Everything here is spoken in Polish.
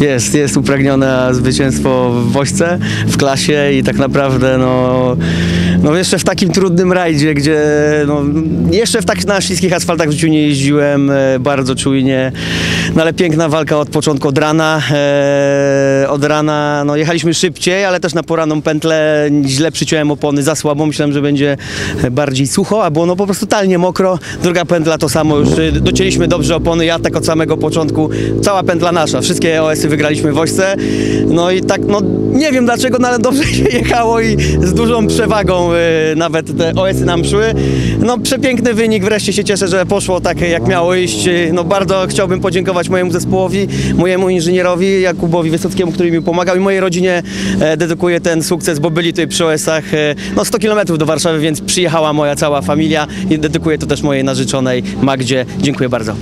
Jest, jest upragnione zwycięstwo w Wośce, w klasie i tak naprawdę no, no jeszcze w takim trudnym rajdzie, gdzie no, jeszcze w tak na śliskich asfaltach w życiu nie jeździłem, e, bardzo czujnie, no ale piękna walka od początku, od rana, e, od rana, no jechaliśmy szybciej, ale też na poranną pętlę źle przyciąłem opony, za słabo, myślałem, że będzie bardziej sucho, a było no po prostu totalnie mokro, druga pętla to samo, już e, docięliśmy dobrze opony, ja tak od samego początku, cała pętla nasza, wszystkie OS-y wygraliśmy w Wośce, no i tak, no nie wiem dlaczego, no ale dobrze się jechało i z dużą przewagą e, nawet te OS-y nam szły. No przepiękny wynik, wreszcie się cieszę, że poszło tak jak miało iść. E, No bardzo chciałbym podziękować mojemu zespołowi, mojemu inżynierowi Jakubowi Wysockiemu, który mi pomagał i mojej rodzinie e, dedykuję ten sukces, bo byli tutaj przy OS-ach e, no 100 km do Warszawy, więc przyjechała moja cała familia i dedykuję to też mojej narzeczonej Magdzie. Dziękuję bardzo.